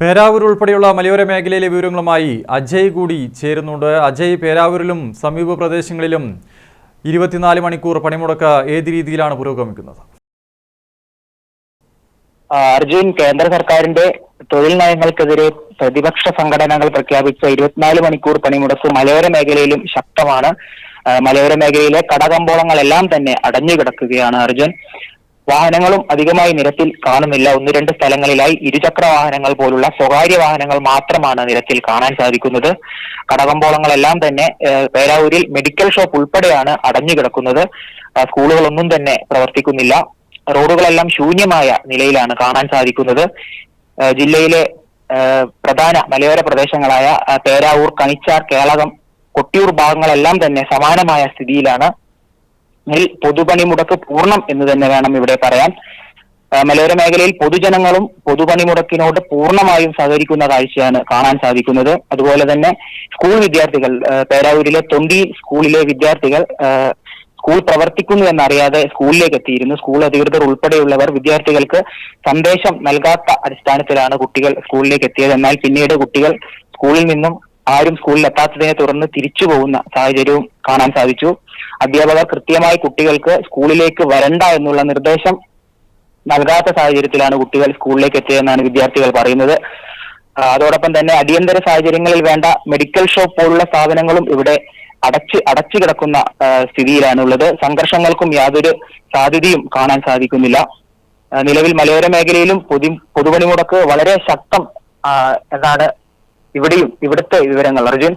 പേരാവൂർ ഉൾപ്പെടെയുള്ള മലയോര മേഖലയിലെ വിവരങ്ങളുമായി അജയ് കൂടി ചേരുന്നുണ്ട്. അജയ് പേരാവൂരിലും സമീപ പ്രദേശങ്ങളിലും ഇരുപത്തിനാല് മണിക്കൂർ പണിമുടക്ക് ഏത് രീതിയിലാണ് പുരോഗമിക്കുന്നത്? അർജുൻ കേന്ദ്ര സർക്കാരിന്റെ തൊഴിൽ നയങ്ങൾക്കെതിരെ പ്രതിപക്ഷ സംഘടനകൾ പ്രഖ്യാപിച്ച ഇരുപത്തിനാല് മണിക്കൂർ പണിമുടക്ക് മലയോര മേഖലയിലും ശക്തമാണ്. മലയോര മേഖലയിലെ കടകമ്പോളങ്ങളെല്ലാം തന്നെ അടഞ്ഞു കിടക്കുകയാണ് അർജുൻ. വാഹനങ്ങളും അധികമായി നിരത്തിൽ കാണുന്നില്ല. ഒന്ന് രണ്ട് സ്ഥലങ്ങളിലായി ഇരുചക്ര വാഹനങ്ങൾ പോലുള്ള സ്വകാര്യ വാഹനങ്ങൾ മാത്രമാണ് നിരത്തിൽ കാണാൻ സാധിക്കുന്നത്. കടകമ്പോളങ്ങളെല്ലാം തന്നെ പേരാവൂരിൽ മെഡിക്കൽ ഷോപ്പ് ഉൾപ്പെടെയാണ് അടഞ്ഞു കിടക്കുന്നത്. സ്കൂളുകളൊന്നും തന്നെ പ്രവർത്തിക്കുന്നില്ല. റോഡുകളെല്ലാം ശൂന്യമായ നിലയിലാണ് കാണാൻ സാധിക്കുന്നത്. ജില്ലയിലെ പ്രധാന മലയോര പ്രദേശങ്ങളായ പേരാവൂർ കണിച്ചാർ കേളകം കൊട്ടിയൂർ ഭാഗങ്ങളെല്ലാം തന്നെ സമാനമായ സ്ഥിതിയിലാണ് ഇതിൽ പൊതുപണിമുടക്ക് പൂർണം എന്ന് തന്നെ വേണം ഇവിടെ പറയാൻ. മലയോര മേഖലയിൽ പൊതുജനങ്ങളും പൊതുപണിമുടക്കിനോട് പൂർണമായും സഹകരിക്കുന്ന കാഴ്ചയാണ് കാണാൻ സാധിക്കുന്നത്. അതുപോലെ തന്നെ സ്കൂൾ വിദ്യാർത്ഥികൾ പേരാവൂരിലെ തൊണ്ടി സ്കൂളിലെ വിദ്യാർത്ഥികൾ സ്കൂൾ പ്രവർത്തിക്കുന്നു എന്നറിയാതെ സ്കൂളിലേക്ക് എത്തിയിരുന്നു. സ്കൂൾ അധികൃതർ ഉൾപ്പെടെയുള്ളവർ വിദ്യാർത്ഥികൾക്ക് സന്ദേശം നൽകാത്ത അടിസ്ഥാനത്തിലാണ് കുട്ടികൾ സ്കൂളിലേക്ക് എത്തിയത്. എന്നാൽ പിന്നീട് കുട്ടികൾ സ്കൂളിൽ നിന്നും ആരും സ്കൂളിൽ എത്താത്തതിനെ തുടർന്ന് തിരിച്ചു പോകുന്ന സാഹചര്യവും കാണാൻ സാധിച്ചു. അധ്യാപകർ കൃത്യമായി കുട്ടികൾക്ക് സ്കൂളിലേക്ക് വരണ്ട എന്നുള്ള നിർദ്ദേശം നൽകാത്ത സാഹചര്യത്തിലാണ് കുട്ടികൾ സ്കൂളിലേക്ക് എത്തിയതെന്നാണ് വിദ്യാർത്ഥികൾ പറയുന്നത്. അതോടൊപ്പം തന്നെ അടിയന്തര സാഹചര്യങ്ങളിൽ വേണ്ട മെഡിക്കൽ ഷോപ്പ് പോലുള്ള സ്ഥാപനങ്ങളും ഇവിടെ അടച്ച് അടച്ചു കിടക്കുന്ന സ്ഥിതിയിലാണുള്ളത്. സംഘർഷങ്ങൾക്കും യാതൊരു സാധ്യതയും കാണാൻ സാധിക്കുന്നില്ല. നിലവിൽ മലയോര മേഖലയിലും പൊതു പൊതുപണിമുടക്ക് വളരെ ശക്തം എന്നാണ് ഇവിടെയും ഇവിടുത്തെ വിവരങ്ങൾ. അർജുൻ?